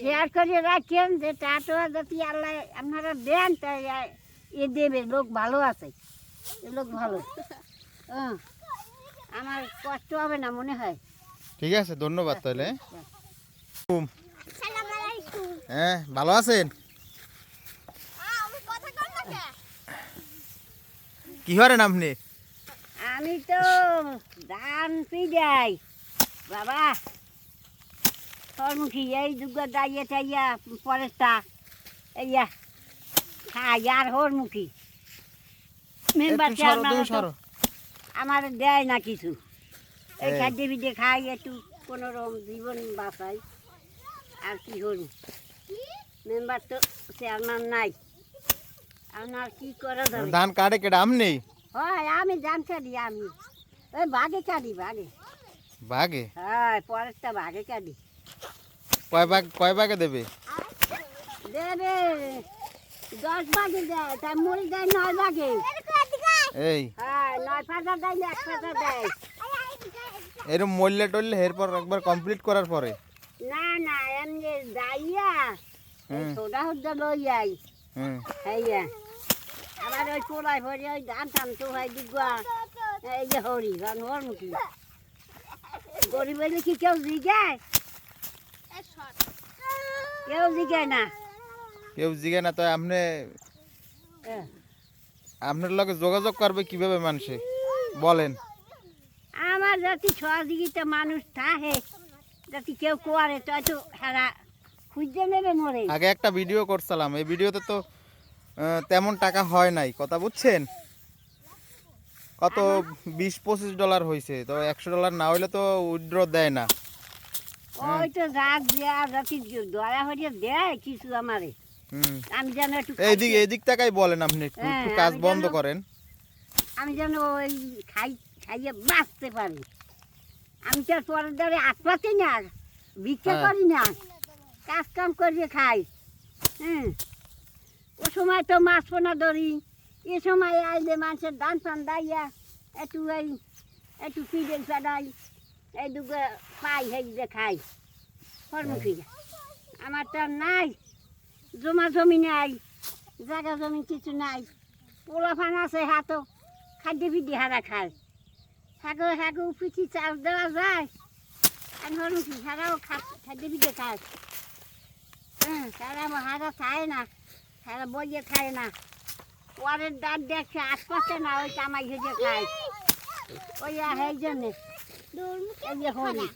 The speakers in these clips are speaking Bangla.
শেয়ার করে রাখেন যে টাটা যদি আল্লাহ আপনারা দেন তাই এ দেবে লোক ভালো আছে। এ লোক ভালো। হ্যাঁ আমার কষ্ট হবে না মনে হয়। ঠিক আছে ধন্যবাদ তাহলে। হ্যাঁ ভালো আছেন? আমি কথা কর না কে? কি করেন আপনি আমি তো ধান পিজাই বাবা সরমুখী এই দুর্গা দাইয়ে টাইয়া পরেরটা এইয়া খাই আর মেম্বার সরো, তুমি চেয়ারম্যান আমার দেয় না কিছু। এই। খাদ্য বিদে খাই একটু কোনো রকম জীবন বাঁচাই। আর কি করব মেম্বার তো চেয়ারম্যান নাই। আপনার কি করে ধরে? ধান কাটে কেটে আপনি হয় আমি জান কাটি আমি। ওই বাঘে কাটি বাঘে। বাঘে? হ্যাঁ পরেরটা বাঘে কাটি কয় ভাগ কয় ভাগে দেবে? দেবে। দশ বাঘে দেয় তাই মরি দেয় নয় বাঘে এই। হ্যাঁ নয় দেয় এক দেয়। টরলে এরপর একবার কমপ্লিট করার পরে? না না এমনি দাইয়া। সোডা হদ্দা লই যাই হ্যাঁ আবার ওই কোলাই ভরে ওই ধান টান তো হয় দিগুয়া। এই যে হরি গান হর মুখি গরিব কি কেউ জিগায়? কেউ জিগায় না। কেউ জিগে না তো আপনি হ্যাঁ। আপনার লগে যোগাযোগ করবে কীভাবে মানুষে? বলেন। আমার জাতি সহযোগিতা মানুষ থাকে। যাতে কেউ তো হেরা খুঁজতে নেবে মরে। আগে একটা ভিডিও করছিলাম এই ভিডিওতে তো তেমন টাকা হয় নাই কথা বুঝছেন? কত বিশ পঁচিশ ডলার হয়েছে তো একশো ডলার না হইলে তো উইড্র দেয় না। ওই তো রাত দেয়া জাতি দয়া হয়ে দেয় কিছু আমারে। আমি যেন একটু এইদিক এইদিক টাকাই বলেন আপনি একটু হ্যাঁ, কাজ আমি বন্ধ যেন- করেন। আমি যেন ওই খাই খাইয়ে বাঁচতে পারি। আমি তো পরের দ্বারে আটপাতি না ভিক্ষা হ্যাঁ। করি না। কাজ কাম করিয়ে খাই। হ্যাঁ ও সময় তো মাছ পোনা ধরি। এ সময় আইলে মানুষের ধান ফান দাইয়া একটু এই একটু পিড়ে ফেদাই এই দুটো পাই হেই যে খাই। ফরমুখী আমার তো নাই। জমা জমি নাই জায়গা জমি কিছু নাই। পোলা ফান আছে হাতও খাদ্য পিডি হারা খায়। হাগো হাগো পিঠি চাল দেওয়া যায়। আর কি? হারাও খাদ্য পিঠে খায়। হ্যাঁ সারা হারা খায় না সারা বইয়ে খায় না। পরের দাঁত দেখছে আশপাশে না ওই কামাই হেঁটে খায়। ওই এই জন্যে। এই যে হরি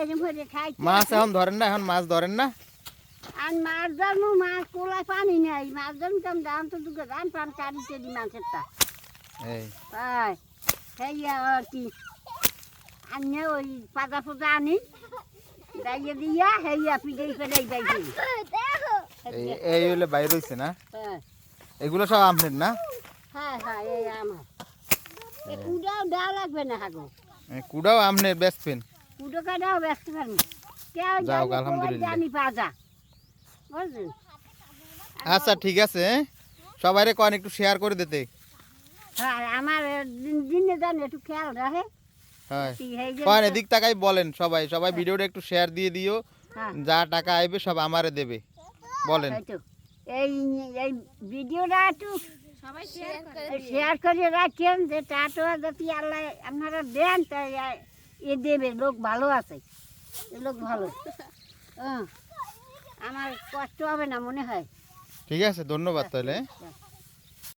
এই হরি খাই মাছ এখন ধরেন না এখন মাছ ধরেন না? আর মাছ ধরমু মাছ কোলায় পানি নেই। মাছ ধরতাম দাম তো দুটো দাম পান চেরি মাছের তা। এই। হয় সেই আর কি। আনিয়ে ওই পাতা পোতা আনি দাইয়ে দিয়া হেইয়া পিঠে ফেলাই দাইছি এই এই হইলে বাইরে হইছে না? হ্যাঁ। এগুলো সব আপনার না? হ্যাঁ হ্যাঁ এই আমার। এ কুড়াও দেওয়া লাগবে না হাগো। কুড়াও আপনার বেচবেন কুড়ো কাটাও পারব কেউ যাও, আলহামদুলিল্লাহ। জানি পাজা বুঝলেন আচ্ছা ঠিক আছে সবাইরে কন একটু শেয়ার করে দিতে হ্যাঁ আমার দিনে জানি একটু খেয়াল রাখে। হ্যাঁ। কন এদিক টাকাই বলেন সবাই। সবাই ভিডিওটা একটু শেয়ার দিয়ে দিও। হ্যাঁ। যা টাকা আইবে সব আমারে দেবে। বলেন। এই এই ভিডিওটা একটু শেয়ার করে রাখেন যে টাটা যদি আল্লাহ আপনারা দেন তাই এ দেবে লোক ভালো আছে। লোক ভালো। হ্যাঁ আমার কষ্ট হবে না মনে হয়। ঠিক আছে ধন্যবাদ তাহলে। হ্যাঁ।